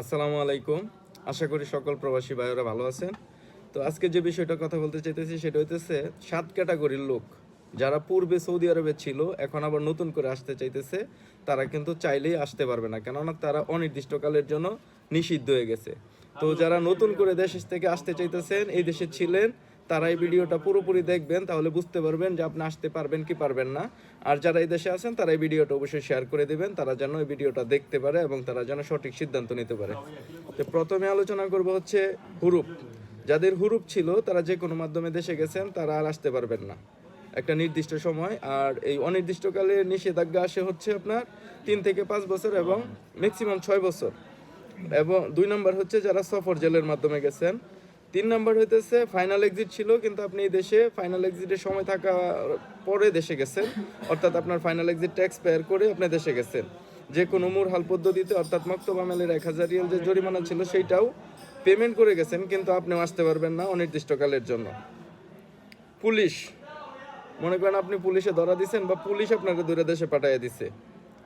আসসালামু আলাইকুম। আশা করি সকল প্রবাসী ভাইয়েরা ভালো আছেন। তো আজকে যে বিষয়টা কথা বলতে চাইতেছি সেটা হইতেছে সাত ক্যাটাগরির লোক। যারা পূর্বে সৌদি আরবে ছিল এখন আবার নতুন করে আসতে চাইতেছে তারা কিন্তু চাইলেই আসতে পারবে না। কেননা তারা অনির্দিষ্টকালের জন্য নিষিদ্ধ হয়ে গেছে। তো যারা নতুন করে দেশ থেকে আসতে চাইতেছেন এই দেশে ছিলেন তারা এই ভিডিওটা পুরোপুরি দেখবেন, তাহলে বুঝতে পারবেন যে আপনি আসতে পারবেন কি পারবেন না। আর যারা এই দেশে আছেন, তারা এই ভিডিওটা অবশ্যই শেয়ার করে দিবেন, তারা যেন এই ভিডিওটা দেখতে পারে এবং তারা যেন সঠিক সিদ্ধান্ত নিতে পারে। তো প্রথমে আলোচনা করব হচ্ছে হুরুপ। যাদের হুরুপ ছিল, তারা যে কোনো মাধ্যমে দেশে গেছেন, তারা আর আসতে পারবেন না। একটা নির্দিষ্ট সময়, আর এই অনির্দিষ্টকালে নিষেধাজ্ঞা আসে হচ্ছে আপনার তিন থেকে পাঁচ বছর এবং ম্যাক্সিমাম ছয় বছর। এবং দুই নম্বর হচ্ছে যারা সফর জেলের মাধ্যমে গেছেন তিন নম্বর হইতেছে ফাইনাল এক্সিট ছিল, কিন্তু আপনি এই দেশে ফাইনাল এক্সিটের সময় থাকা পরে দেশে গেছেন। অর্থাৎ আপনার ফাইনাল এক্সিট ট্যাক্স এক্সপায়ার করে আপনি দেশে গেছেন। যে কোনো মুরহাল পদ্ধতিতে, অর্থাৎ মক্তব আমেলের এক হাজার রিয়াল যে জরিমানা ছিল, সেইটাও পেমেন্ট করে গেছেন, কিন্তু আপনিও আসতে পারবেন না অনির্দিষ্টকালের জন্য। পুলিশ, মনে করেন আপনি পুলিশে ধরা দিছেন বা পুলিশ আপনাকে দূরে দেশে পাঠিয়ে দিছে।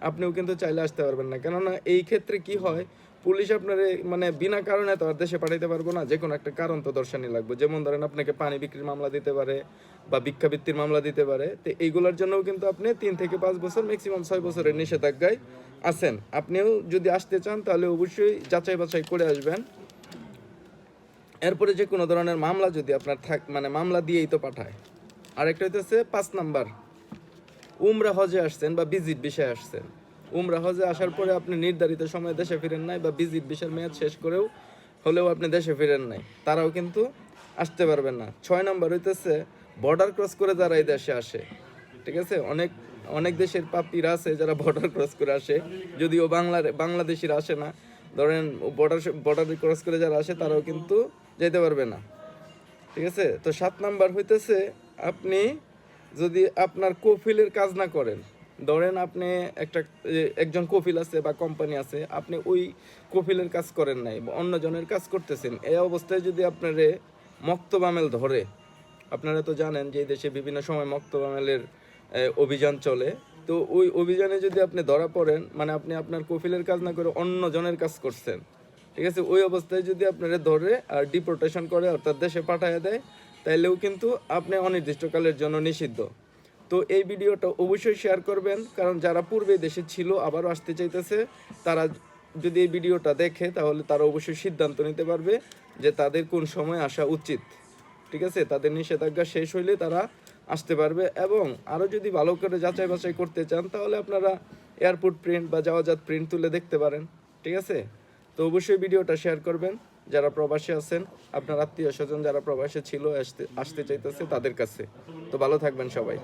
আপনিও কিন্তু চাইলে আসতে পারবেন না। কেননা এই ক্ষেত্রে কি হয় পুলিশ আপনার মানে বিনা কারণে তো আর দেশে পাঠাইতে পারব না, যে কোনো একটা কারণ তো দর্শানি লাগবে। যেমন ধরেন আপনাকে পানি বিক্রির মামলা দিতে পারে বা ভিক্ষাবৃত্তির মামলা দিতে পারে, তো এইগুলোর জন্যও কিন্তু আপনি তিন থেকে পাঁচ বছর ম্যাক্সিমাম ছয় বছরের নিষেধাজ্ঞায় আছেন। আপনিও যদি আসতে চান, তাহলে অবশ্যই যাচাই বাছাই করে আসবেন। এরপরে যে কোনো ধরনের মামলা যদি আপনার থাক মানে মামলা দিয়েই তো পাঠায়। আরেকটা হইতেছে পাঁচ নাম্বার, উমরা হজে আসছেন বা ভিজিট বিষয়ে আসছেন। উমরা হজে আসার পরে আপনি নির্ধারিত সময়ে দেশে ফিরেন নাই বা ভিজিট বিষয়ের মেয়াদ শেষ করেও হলেও আপনি দেশে ফিরেন নাই। তারাও কিন্তু আসতে পারবেন না। ছয় নম্বর হইতেছে বর্ডার ক্রস করে যারা এই দেশে আসে, ঠিক আছে? অনেক অনেক দেশের পাপিরা আছে যারা বর্ডার ক্রস করে আসে, যদিও বাংলার বাংলাদেশিরা আসে না। ধরেন বর্ডার বর্ডার ক্রস করে যারা আসে, তারাও কিন্তু যেতে পারবে না। ঠিক আছে? তো সাত নাম্বার হইতেছে আপনি যদি আপনার কফিলের কাজ না করেন ধরেন আপনি একটা একজন কফিল আছে বা কোম্পানি আছে, আপনি ওই কফিলের কাজ করেন নাই বা অন্যজনের কাজ করতেছেন, এই অবস্থায় যদি আপনারে মক্তবামেল ধরে, আপনারা তো জানেন যে দেশে বিভিন্ন সময় মক্তবামেলের অভিযান চলে, তো ওই অভিযানে যদি আপনি ধরা পড়েন মানে আপনি আপনার কফিলের কাজ না করে অন্য জনের কাজ করছেন, ঠিক আছে? ওই অবস্থায় যদি আপনারা ধরে আর ডিপোর্টেশন করে অর্থাৎ দেশে পাঠায় দেয়, তাইলেও কিন্তু আপনি অনির্দিষ্টকালের জন্য নিষিদ্ধ। তো এই ভিডিওটা অবশ্যই শেয়ার করবেন, কারণ যারা পূর্বে দেশে ছিল, আবারও আসতে চাইতেছে, তারা যদি এই ভিডিওটা দেখে, তাহলে তারা অবশ্যই সিদ্ধান্ত নিতে পারবে যে তাদের কোন সময় আসা উচিত। ঠিক আছে? তাদের নিষেধাজ্ঞা শেষ হইলে তারা আসতে পারবে এবং আরও যদি ভালো করে যাচাই বাছাই করতে চান, তাহলে আপনারা এয়ারপোর্ট প্রিন্ট বা যাওয়াজাত প্রিন্ট তুলে দেখতে পারেন। ঠিক আছে? তো অবশ্যই ভিডিওটা শেয়ার করবেন। যারা প্রবাসী আছেন, আপনার আত্মীয় স্বজন যারা প্রবাসী ছিল, আসতে আসতে চাইতেছে তাদের কাছে। তো ভালো থাকবেন সবাই।